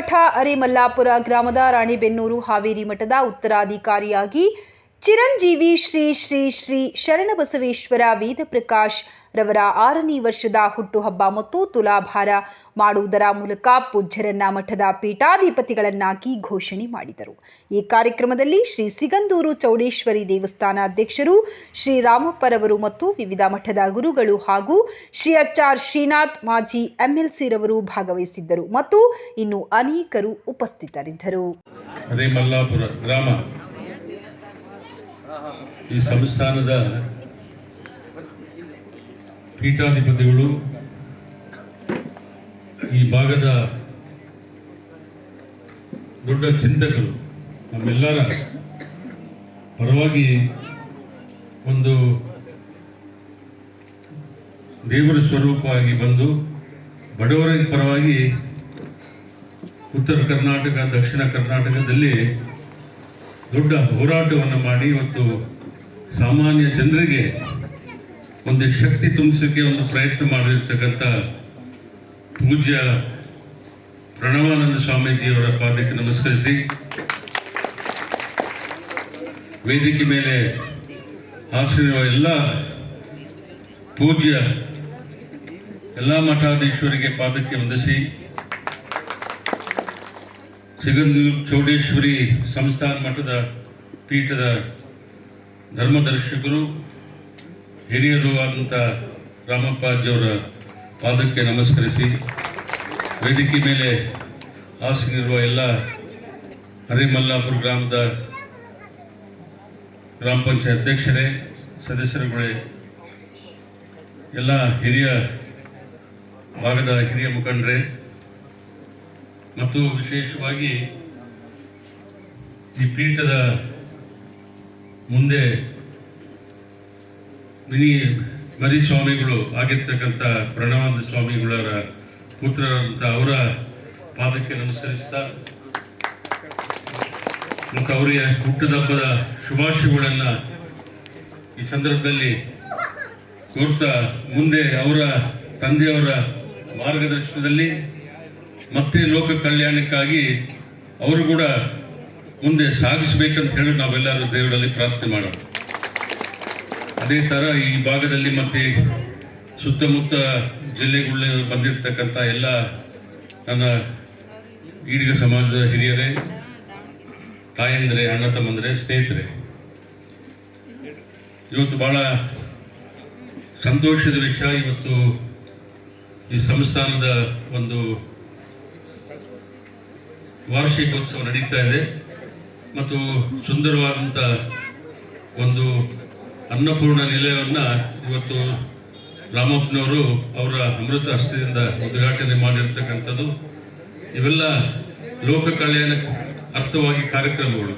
ಮಠ ಅರೆಮಲ್ಲಾಪುರ ಗ್ರಾಮದ ರಾಣಿಬೆನ್ನೂರು ಹಾವೇರಿ ಮಠದ ಉತ್ತರಾಧಿಕಾರಿಯಾಗಿ ಚಿರಂಜೀವಿ ಶ್ರೀ ಶ್ರೀ ಶ್ರೀ ಶರಣಬಸವೇಶ್ವರ ವೇದಪ್ರಕಾಶ್ ರವರ ಆರನೇ ವರ್ಷದ ಹುಟ್ಟುಹಬ್ಬ ಮತ್ತು ತುಲಾಭಾರ ಮಾಡುವುದರ ಮೂಲಕ ಪೂಜ್ಯರನ್ನ ಮಠದ ಪೀಠಾಧಿಪತಿಗಳನ್ನಾಗಿ ಘೋಷಣೆ ಮಾಡಿದರು. ಈ ಕಾರ್ಯಕ್ರಮದಲ್ಲಿ ಶ್ರೀ ಸಿಗಂದೂರು ಚೌಡೇಶ್ವರಿ ದೇವಸ್ಥಾನ ಅಧ್ಯಕ್ಷರು ಶ್ರೀ ರಾಮಪ್ಪರವರು ಮತ್ತು ವಿವಿಧ ಮಠದ ಗುರುಗಳು ಹಾಗೂ ಶ್ರೀ ಎಚ್ ಆರ್ ಶ್ರೀನಾಥ್ ಮಾಜಿ ಎಂಎಲ್ಸಿ ರವರು ಭಾಗವಹಿಸಿದ್ದರು ಮತ್ತು ಇನ್ನು ಅನೇಕರು ಉಪಸ್ಥಿತರಿದ್ದರು. ಈ ಸಂಸ್ಥಾನದ ಪೀಠಾಧಿಪತಿಗಳು ಈ ಭಾಗದ ದೊಡ್ಡ ಚಿಂತಕರು, ನಮ್ಮೆಲ್ಲರ ಪರವಾಗಿ ಒಂದು ದೇವರ ಸ್ವರೂಪವಾಗಿ ಬಂದು ಬಡವರ ಪರವಾಗಿ ಉತ್ತರ ಕರ್ನಾಟಕ, ದಕ್ಷಿಣ ಕರ್ನಾಟಕದಲ್ಲಿ ದೊಡ್ಡ ಹೋರಾಟವನ್ನು ಮಾಡಿ ಇವತ್ತು ಸಾಮಾನ್ಯ ಜನರಿಗೆ ಒಂದು ಶಕ್ತಿ ತುಂಬಿಸೋಕ್ಕೆ ಒಂದು ಪ್ರಯತ್ನ ಮಾಡಿರ್ತಕ್ಕಂಥ ಪೂಜ್ಯ ಪ್ರಣವಾನಂದ ಸ್ವಾಮೀಜಿಯವರ ಪಾದಕ್ಕೆ ನಮಸ್ಕರಿಸಿ, ವೇದಿಕೆ ಮೇಲೆ ಹಾಸಿರುವ ಎಲ್ಲ ಪೂಜ್ಯ ಎಲ್ಲ ಮಠಾಧೀಶ್ವರಿಗೆ ಪಾದಕ್ಕೆ ವಂದಿಸಿ ಸಿಗಂದೂರು ಚೌಡೇಶ್ವರಿ ಸಂಸ್ಥಾನ ಮಠದ ಪೀಠದ ಧರ್ಮದರ್ಶಕರು, ಹಿರಿಯರು ಆದಂಥ ರಾಮಪ್ಪಾಜಿಯವರ ಪಾದಕ್ಕೆ ನಮಸ್ಕರಿಸಿ, ವೇದಿಕೆ ಮೇಲೆ ಹಾಸನಿರುವ ಎಲ್ಲ ಹರಿಮಲ್ಲಾಪುರ ಗ್ರಾಮದ ಗ್ರಾಮ ಪಂಚಾಯತ್ ಅಧ್ಯಕ್ಷರೇ, ಸದಸ್ಯರುಗಳೇ, ಎಲ್ಲ ಹಿರಿಯ ಭಾಗದ ಹಿರಿಯ ಮುಖಂಡರೇ, ಮತ್ತು ವಿಶೇಷವಾಗಿ ಈ ಪೀಠದ ಮುಂದೆ ಮಿನಿ ಮರಿ ಸ್ವಾಮಿಗಳು ಆಗಿರ್ತಕ್ಕಂಥ ಪ್ರಣವಾನಂದ ಸ್ವಾಮಿಗಳರ ಪುತ್ರರಂತ ಅವರ ಪಾದಕ್ಕೆ ನಮಸ್ಕರಿಸ್ತಾ ಮತ್ತು ಅವರಿಗೆ ಹುಟ್ಟುಹಬ್ಬದ ಶುಭಾಶಯಗಳನ್ನು ಈ ಸಂದರ್ಭದಲ್ಲಿ ಕೋರ್ತಾ ಮುಂದೆ ಅವರ ತಂದೆಯವರ ಮಾರ್ಗದರ್ಶನದಲ್ಲಿ ಮತ್ತೆ ಲೋಕ ಕಲ್ಯಾಣಕ್ಕಾಗಿ ಅವರು ಕೂಡ ಮುಂದೆ ಸಾಗಿಸಬೇಕಂತ ಹೇಳಿ ನಾವೆಲ್ಲರೂ ದೇವರಲ್ಲಿ ಪ್ರಾರ್ಥನೆ ಮಾಡೋಣ. ಅದೇ ಥರ ಈ ಭಾಗದಲ್ಲಿ ಮತ್ತೆ ಸುತ್ತಮುತ್ತ ಜಿಲ್ಲೆಗಳ ಬಂದಿರತಕ್ಕಂಥ ಎಲ್ಲ ನನ್ನ ಈಡಿಗ ಸಮಾಜದ ಹಿರಿಯರೇ, ತಾಯಂದರೆ, ಅಣ್ಣ ತಮ್ಮಂದರೆ, ಸ್ನೇಹಿತರೆ. ಇವತ್ತು ಭಾಳ ಸಂತೋಷದ ವಿಷಯ. ಇವತ್ತು ಈ ಸಂಸ್ಥಾನದ ಒಂದು ವಾರ್ಷಿಕೋತ್ಸವ ನಡೀತಾ ಇದೆ. ಮತ್ತು ಸುಂದರವಾದಂಥ ಒಂದು ಅನ್ನಪೂರ್ಣ ನಿಲಯವನ್ನು ಇವತ್ತು ರಾಮಪ್ಪನವರು ಅವರ ಅಮೃತ ಹಸ್ತದಿಂದ ಉದ್ಘಾಟನೆ ಮಾಡಿರ್ತಕ್ಕಂಥದ್ದು. ಇವೆಲ್ಲ ಲೋಕ ಕಲ್ಯಾಣ ಅರ್ಥವಾಗಿ ಕಾರ್ಯಕ್ರಮಗಳು.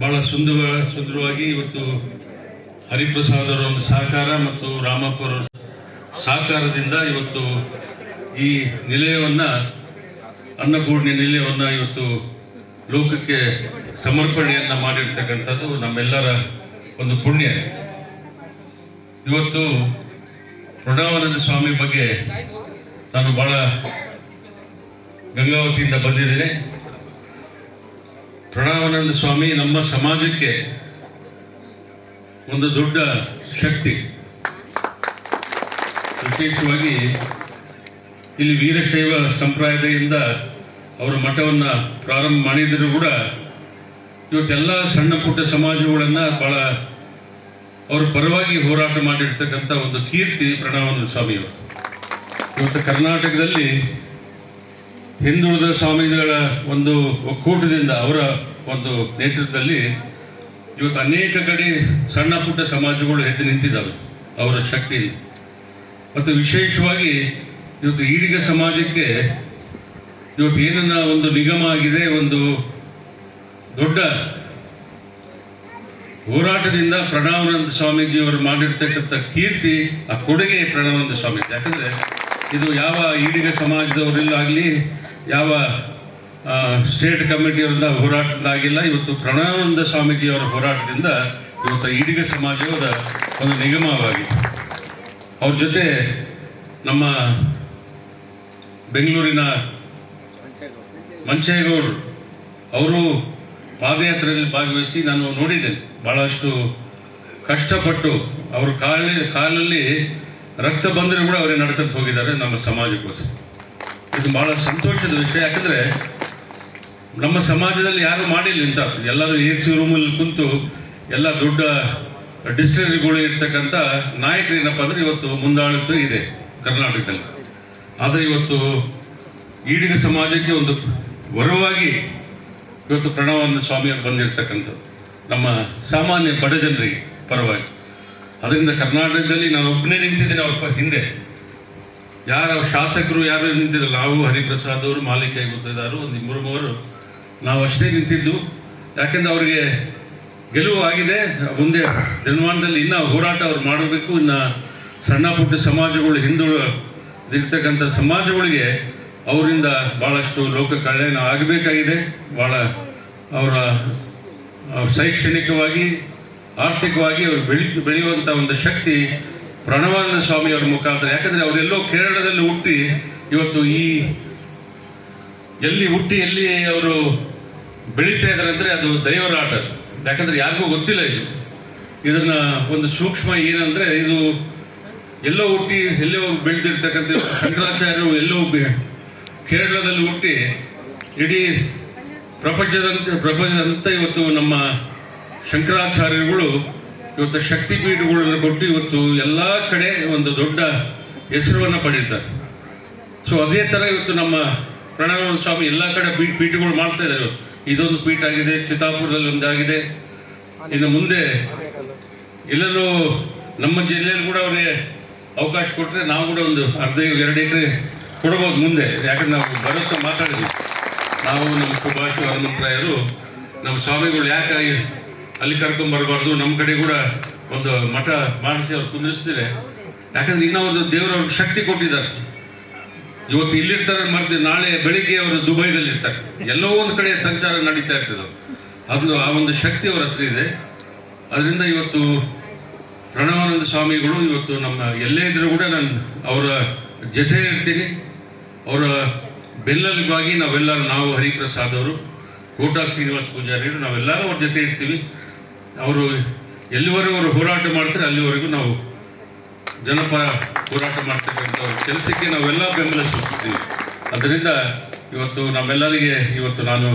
ಭಾಳ ಸುಂದರ, ಸುಂದರವಾಗಿ ಇವತ್ತು ಹರಿಪ್ರಸಾದ್ ಒಂದು ಸಹಕಾರ ಮತ್ತು ರಾಮಪ್ಪರ ಸಹಕಾರದಿಂದ ಇವತ್ತು ಈ ನಿಲಯವನ್ನು, ಅನ್ನಪೂರ್ಣಿ ನಿಲಯವನ್ನು ಇವತ್ತು ಲೋಕಕ್ಕೆ ಸಮರ್ಪಣೆಯನ್ನು ಮಾಡಿರ್ತಕ್ಕಂಥದ್ದು ನಮ್ಮೆಲ್ಲರ ಒಂದು ಪುಣ್ಯ. ಇವತ್ತು ಪ್ರಣಾವನಂದ ಸ್ವಾಮಿ ಬಗ್ಗೆ ನಾನು ಭಾಳ ಗಂಗಾವತಿಯಿಂದ ಬಂದಿದ್ದೇನೆ. ಪ್ರಣಾವನಂದ ಸ್ವಾಮಿ ನಮ್ಮ ಸಮಾಜಕ್ಕೆ ಒಂದು ದೊಡ್ಡ ಶಕ್ತಿ. ವಿಶೇಷವಾಗಿ ಇಲ್ಲಿ ವೀರಶೈವ ಸಂಪ್ರದಾಯದಿಂದ ಅವರ ಮಠವನ್ನು ಪ್ರಾರಂಭ ಮಾಡಿದರೂ ಕೂಡ ಇವತ್ತೆಲ್ಲ ಸಣ್ಣ ಪುಟ್ಟ ಸಮಾಜಗಳನ್ನು ಭಾಳ ಅವರ ಪರವಾಗಿ ಹೋರಾಟ ಮಾಡಿರ್ತಕ್ಕಂಥ ಒಂದು ಕೀರ್ತಿ ಪ್ರಣವಾನಂದ ಸ್ವಾಮಿಯವರು. ಇವತ್ತು ಕರ್ನಾಟಕದಲ್ಲಿ ಹಿಂದುಳಿದ ಸ್ವಾಮಿಗಳ ಒಂದು ಒಕ್ಕೂಟದಿಂದ ಅವರ ಒಂದು ನೇತೃತ್ವದಲ್ಲಿ ಇವತ್ತು ಅನೇಕ ಕಡೆ ಸಣ್ಣ ಪುಟ್ಟ ಸಮಾಜಗಳು ಎದ್ದು ನಿಂತಿದ್ದಾವೆ ಅವರ ಶಕ್ತಿ ಮತ್ತು ವಿಶೇಷವಾಗಿ ಇವತ್ತು ಈಡಿಗ ಸಮಾಜಕ್ಕೆ ಇವತ್ತು ಏನನ್ನ ಒಂದು ನಿಗಮ ಆಗಿದೆ, ಒಂದು ದೊಡ್ಡ ಹೋರಾಟದಿಂದ ಪ್ರಣವಾನಂದ ಸ್ವಾಮೀಜಿಯವರು ಮಾಡಿರ್ತಕ್ಕಂಥ ಕೀರ್ತಿ, ಆ ಕೊಡುಗೆ ಪ್ರಣವಾನಂದ ಸ್ವಾಮೀಜಿ. ಯಾಕಂದರೆ ಇದು ಯಾವ ಈಡಿಗ ಸಮಾಜದವರಿಲ್ಲಾಗಲಿ ಯಾವ ಸ್ಟೇಟ್ ಕಮಿಟಿಯವರಿಂದ ಹೋರಾಟದಾಗಿಲ್ಲ ಇವತ್ತು ಪ್ರಣವಾನಂದ ಸ್ವಾಮೀಜಿಯವರ ಹೋರಾಟದಿಂದ ಇವತ್ತು ಈಡಿಗ ಸಮಾಜದ ಒಂದು ನಿಗಮವಾಗಿದೆ. ಅವ್ರ ಜೊತೆ ನಮ್ಮ ಬೆಂಗಳೂರಿನ ಮಂಚೇಗೌಡರು, ಅವರು ಪಾದಯಾತ್ರೆಯಲ್ಲಿ ಭಾಗವಹಿಸಿ ನಾನು ನೋಡಿದ್ದೇನೆ. ಭಾಳಷ್ಟು ಕಷ್ಟಪಟ್ಟು ಅವರು ಕಾಲಿ, ಕಾಲಲ್ಲಿ ರಕ್ತ ಬಂದರೂ ಕೂಡ ಅವರೇ ನಡ್ಕೊಂತ ಹೋಗಿದ್ದಾರೆ ನಮ್ಮ ಸಮಾಜಕ್ಕೋಸ್ಕರ. ಇದು ಭಾಳ ಸಂತೋಷದ ವಿಷಯ. ಯಾಕಂದರೆ ನಮ್ಮ ಸಮಾಜದಲ್ಲಿ ಯಾರು ಮಾಡಿಲ್ಲ ಇಂಥ. ಎಲ್ಲರೂ ಎ ಸಿ ರೂಮಲ್ಲಿ ಕುಂತು ಎಲ್ಲ ದೊಡ್ಡ ಡಿಸ್ಟಿಲರಿಗಳು ಇರ್ತಕ್ಕಂಥ ನಾಯಕರು ಏನಪ್ಪ ಅಂದರೆ ಇವತ್ತು ಮುಂದಾಳುತ್ವ ಇದೆ ಕರ್ನಾಟಕದಲ್ಲಿ. ಆದರೆ ಇವತ್ತು ಈಡಿನ ಸಮಾಜಕ್ಕೆ ಒಂದು ವರವಾಗಿ ಇವತ್ತು ಪ್ರಣವಾನಂದ ಸ್ವಾಮಿಯವರು ಬಂದಿರತಕ್ಕಂಥದ್ದು. ನಮ್ಮ ಸಾಮಾನ್ಯ ಬಡ ಜನರಿಗೆ ಪರವಾಗಿ. ಅದರಿಂದ ಕರ್ನಾಟಕದಲ್ಲಿ ನಾನು ಒಬ್ಬನೇ ನಿಂತಿದ್ದೇನೆ ಅವ್ರ ಹಿಂದೆ. ಯಾರ ಶಾಸಕರು, ಯಾರು ನಿಂತಿರಲ್ಲ ನಾವು ಹರಿಪ್ರಸಾದ್ ಅವರು, ಮಾಲಿಕ ಗುತ್ತೇದಾರು ಒಂದು ಇಬ್ಬರು ಮೂವರು ನಾವು ಅಷ್ಟೇ ನಿಂತಿದ್ದು. ಯಾಕೆಂದ್ರೆ ಅವರಿಗೆ ಗೆಲುವು ಆಗಿದೆ. ಮುಂದೆ ದಿನಮಾನದಲ್ಲಿ ಇನ್ನೂ ಹೋರಾಟ ಅವ್ರು ಮಾಡಬೇಕು. ಇನ್ನು ಸಣ್ಣ ಪುಟ್ಟ ಸಮಾಜಗಳು ಹಿಂದುಳಿದಿರ್ತಕ್ಕಂಥ ಸಮಾಜಗಳಿಗೆ ಅವರಿಂದ ಭಾಳಷ್ಟು ಲೋಕ ಕಲ್ಯಾಣ ಆಗಬೇಕಾಗಿದೆ. ಭಾಳ ಅವರ ಶೈಕ್ಷಣಿಕವಾಗಿ, ಆರ್ಥಿಕವಾಗಿ ಅವರು ಬೆಳಿ ಬೆಳೆಯುವಂಥ ಒಂದು ಶಕ್ತಿ ಪ್ರಣವಾನಂದ ಸ್ವಾಮಿಯವರ ಮುಖಾಂತರ. ಯಾಕಂದರೆ ಅವರೆಲ್ಲೋ ಕೇರಳದಲ್ಲಿ ಹುಟ್ಟಿ ಇವತ್ತು ಈ ಎಲ್ಲಿ ಹುಟ್ಟಿ ಎಲ್ಲಿ ಅವರು ಬೆಳೀತಾ ಇದ್ದಾರೆ ಅಂದರೆ ಅದು ದೈವರ ಆಟ ಯಾಕಂದರೆ ಯಾರಿಗೂ ಗೊತ್ತಿಲ್ಲ ಇದು. ಇದನ್ನು ಒಂದು ಸೂಕ್ಷ್ಮ ಏನಂದರೆ ಇದು ಎಲ್ಲೋ ಹುಟ್ಟಿ ಎಲ್ಲೋ ಬೆಳೆದಿರ್ತಕ್ಕಂಥ ಶಂಕರಾಚಾರ್ಯರು ಎಲ್ಲೋ ಕೇರಳದಲ್ಲಿ ಹುಟ್ಟಿ ಇಡೀ ಪ್ರಪಂಚದಂತ ಪ್ರಪಂಚದಂತ ಇವತ್ತು ನಮ್ಮ ಶಂಕರಾಚಾರ್ಯರುಗಳು, ಇವತ್ತು ಶಕ್ತಿಪೀಠಗಳನ್ನು ಕೊಟ್ಟು ಇವತ್ತು ಎಲ್ಲ ಕಡೆ ಒಂದು ದೊಡ್ಡ ಹೆಸರನ್ನು ಪಡೀತಾರೆ ಸೊ ಅದೇ ಥರ ಇವತ್ತು ನಮ್ಮ ಪ್ರಣವ ಸ್ವಾಮಿ ಎಲ್ಲ ಕಡೆ ಪೀಠ ಪೀಠಗಳು ಮಾಡ್ತಾ ಇದ್ದಾರೆ. ಇದೊಂದು ಪೀಠ ಆಗಿದೆ, ಚಿತ್ತಾಪುರದಲ್ಲಿ ಒಂದಾಗಿದೆ ಇನ್ನು ಮುಂದೆ ಎಲ್ಲರೂ ನಮ್ಮ ಜಿಲ್ಲೆಯಲ್ಲಿ ಕೂಡ ಅವರಿಗೆ ಅವಕಾಶ ಕೊಟ್ಟರೆ ನಾವು ಕೂಡ ಒಂದು ಅರ್ಧ, ಎರಡು ಎಕರೆ ಕೊಡ್ಬೋದು ಮುಂದೆ. ಯಾಕಂದ್ರೆ ನಾವು ಭರವಸೆ ಮಾತಾಡಿದ್ವಿ. ನಾವು ನಮ್ಮ ಸುಭಾಷ್ ಹನುಮಂತರಾಯರು ನಮ್ಮ ಸ್ವಾಮಿಗಳು ಯಾಕೆ ಅಲ್ಲಿ ಕರ್ಕೊಂಬರ್ಬಾರ್ದು ನಮ್ಮ ಕಡೆ ಕೂಡ ಒಂದು ಮಠ ಮಾಡಿಸಿ ಅವ್ರು ಕುಂದಿಸ್ತಿದ್ರೆ ಯಾಕಂದ್ರೆ ಇನ್ನೂ ಒಂದು ದೇವರು ಅವ್ರಿಗೆ ಶಕ್ತಿ ಕೊಟ್ಟಿದ್ದಾರೆ. ಇವತ್ತು ಇಲ್ಲಿರ್ತಾರೆ ಮತ್ತೆ ನಾಳೆ ಬೆಳಿಗ್ಗೆ ಅವರು ದುಬೈನಲ್ಲಿ ಇರ್ತಾರೆ ಎಲ್ಲೋ ಒಂದು ಕಡೆ ಸಂಚಾರ ನಡೀತಾ ಇರ್ತದೆ. ಅದು ಆ ಒಂದು ಶಕ್ತಿ ಅವ್ರ ಹತ್ರ ಇದೆ. ಅದರಿಂದ ಇವತ್ತು ಪ್ರಣವಾನಂದ ಸ್ವಾಮಿಗಳು ಇವತ್ತು ನಮ್ಮ ಎಲ್ಲೇ ಇದ್ರೂ ಕೂಡ ನಾನು ಅವರ ಜೊತೆ ಇರ್ತೀನಿ. ಅವರ ಬೆಲ್ಲಲಿಗಾಗಿ ನಾವೆಲ್ಲರೂ, ನಾವು ಹರಿಪ್ರಸಾದ್ ಅವರು, ಕೋಟಾ ಶ್ರೀನಿವಾಸ ಪೂಜಾರಿಯರು ನಾವೆಲ್ಲರೂ ಅವ್ರ ಜೊತೆ ಇರ್ತೀವಿ. ಅವರು ಎಲ್ಲಿವರೆಗೂ ಅವರು ಹೋರಾಟ ಮಾಡ್ತಾರೆ, ಅಲ್ಲಿವರೆಗೂ ನಾವು ಜನಪರ ಹೋರಾಟ ಮಾಡ್ತಕ್ಕಂಥ ಕೆಲಸಕ್ಕೆ ನಾವೆಲ್ಲ ಬೆಂಬಲ ಸೂಚಿಸ್ತೀವಿ. ಅದರಿಂದ ಇವತ್ತು ನಮ್ಮೆಲ್ಲರಿಗೆ ಇವತ್ತು ನಾನು